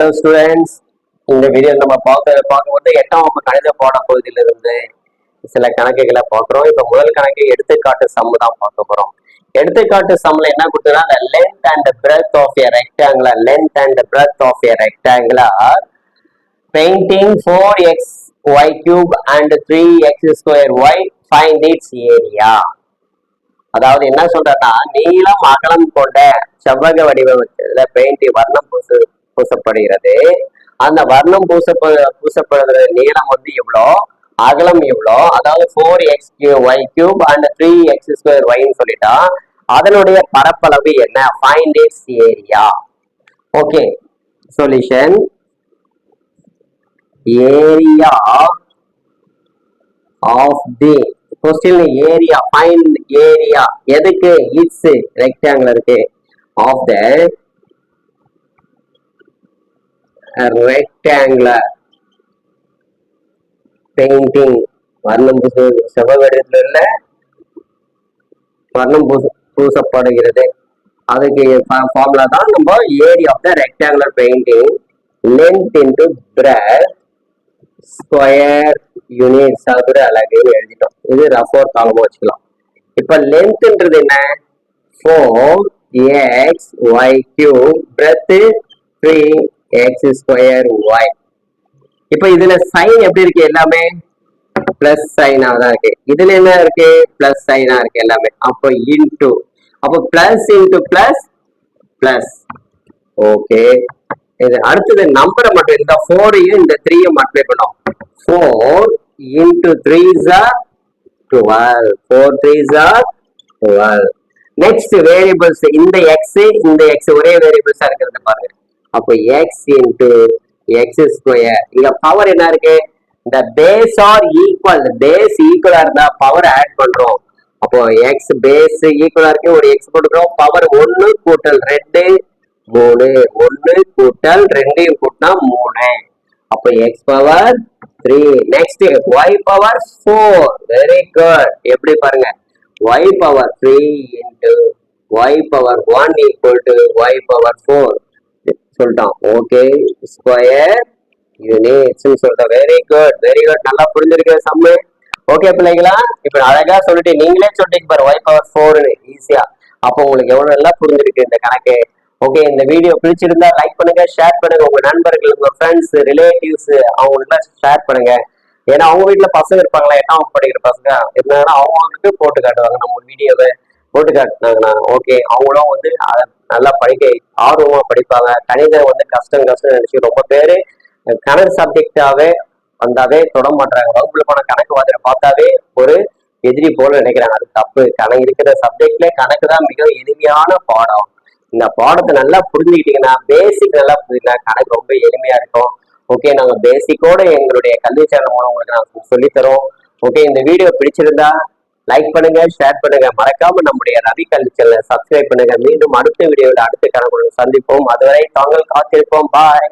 Hello students இந்த video நம்ம பார்க்க பார்க்கும்போது எட்டாம் வகுப்பு கணித பாட பகுதியிலிருந்து சில கணக்குகளை பார்க்குறோம். இப்போ முதல் கணக்கு எடுத்துக்காட்டு சம்மு தான் பார்க்க போகிறோம் எடுத்துக்காட்டு சம்ல என்ன கொடுத்துருக்காங்க? Length and breadth of a ரெக்டாங்கிளா length and breadth of a ரெக்டாங்கிளா painting four X Y cube and three X square Y find its area அதாவது என்ன சொல்றேன்னா நீளம் அகலம் கொண்ட செவ்வக வடிவம் பெயிண்டிங் வர்ணம் பூசு பூசப்படுகிறது. அந்த வர்ணம் பூசப்ப பூசப்படுகிற நீளம் வந்து எவ்வளோ? அகலம் எவ்வளோ? அதாவது four X Q Y cube and three X square ஒய்ன்னு சொல்லிட்டா அதனுடைய பரப்பளவு என்ன? Find its area okay solution area of the question area find area எதுக்கு? இட்ஸ் ரெக்டாங்குலருக்கு ஆஃப் த ரெக்டாங்குலர் பெயிண்டிங் வர்ணம் பூச செவ்வகத்தில் உள்ள வர்ணம் பூச பூசப்படுகிறது. அதுக்கு ஃபார்முலா தான் நம்ம area of the rectangular painting length into breadth square unit சதுர அலகுன்னு எழுதிட்டோம். இது ரஃபோர் காலமாக வச்சுக்கலாம். இப்போ லென்த்ன்றது என்ன? Four X Y Q breadth three X square Y இப்ப இதுல சைன் எப்படி இருக்கு எல்லாமே? பிளஸ் சைனா தான் இருக்கு. இதுல என்ன இருக்கு? பிளஸ் சைனா இருக்கு எல்லாமே. அப்போ இன்டு அப்போ plus into plus plus okay இது அடுத்தது நம்பரை மட்டும் இந்த ஃபோரையும் இந்த த்ரீயும் மல்டிப்ளை பண்ணோம் four into three are twelve four three are twelve next variables இந்த எக்ஸ் இந்த எக்ஸ் ஒரே வேரியபிள்ஸா இருக்கிறது பாருங்க. அப்போ எக்ஸ் இன்டு எக்ஸ் ஸ்கொயர் இங்க பவர் என்ன இருக்கு? இந்த பேஸ் ஆர் ஈக்குவல் பேஸ் ஈக்குவலா இருந்தா பவர் ஆட் பண்றோம். அப்போ எக்ஸ் பேஸ் ஈக்குவலா இருக்கு. ஒரு எக்ஸ் கொடுக்குறோம். பவர் ஒன்னு கூட்டல் ரெண்டு மூணு. ஒன்னு கூட்டல் ரெண்டையும் கூட்டினா மூணு. அப்போ X power three next Y power four very good எப்படி பாருங்க? Y power three into Y power one equal to Y power four சொல்லிட்டோம் ஓகே ஸ்கொயர் யூனிட்ஸ்னு சொல்லிட்டோம் வெரி குட் வெரி குட் நல்லா புரிஞ்சிருக்கு சம்மு. ஓகே பிள்ளைங்களா இப்ப அழகா சொல்லிட்டு நீங்களே சொல்லிட்டு பாரு ஒய் பவர் ஃபோர்னு ஈஸியா அப்போ உங்களுக்கு எவ்வளவு நல்லா புரிஞ்சிருக்கு இந்த கணக்கு. ஓகே இந்த வீடியோ பிடிச்சிருந்தா லைக் பண்ணுங்க ஷேர் பண்ணுங்க. உங்க நண்பர்கள் உங்க ஃப்ரெண்ட்ஸ் ரிலேட்டிவ்ஸ் அவங்களுக்குலாம் ஷேர் பண்ணுங்க. ஏன்னா அவங்க வீட்டுல பசங்க இருப்பாங்களா எட்டாம் படிக்கிற பசங்க? இருந்தாங்கன்னா அவங்களுக்கு போட்டு காட்டுவாங்க நம்ம வீடியோவை போட்டு காட்டினாங்கண்ணா ஓகே அவங்களும் வந்து அதை நல்லா படிக்க ஆர்வமா படிப்பாங்க. கணிதம் வந்து கஷ்டம் கஷ்டம் நினைச்சு ரொம்ப பேரு கணக்கு சப்ஜெக்டாவே வந்தாவே தொட மாட்டாங்க வகுப்புல போன கணக்கு வாதிரை பார்த்தாவே ஒரு எதிரி போல நினைக்கிறாங்க. அது தப்பு. கணக்கு இருக்கிற சப்ஜெக்ட்ல கணக்கு தான் மிக எளிமையான பாடம். இந்த பாடத்தை நல்லா புரிஞ்சுக்கிட்டீங்கன்னா பேசிக் நல்லா புரிஞ்சுக்கிட்டா கணக்கு ரொம்ப எளிமையா இருக்கும். ஓகே நாங்க பேசிக்கோட எங்களுடைய கல்வி சேனல் மூலம் உங்களுக்கு நான் சொல்லித்தரோம். ஓகே இந்த வீடியோ பிடிச்சிருந்தா லைக் பண்ணுங்க ஷேர் பண்ணுங்க. மறக்காம நம்முடைய ரவி கல்வி சேனலை சப்ஸ்கிரைப் பண்ணுங்க. மீண்டும் அடுத்த வீடியோவில் அடுத்த கணக்கு சந்திப்போம். அதுவரை தாங்கள் காத்திருப்போம். பாய்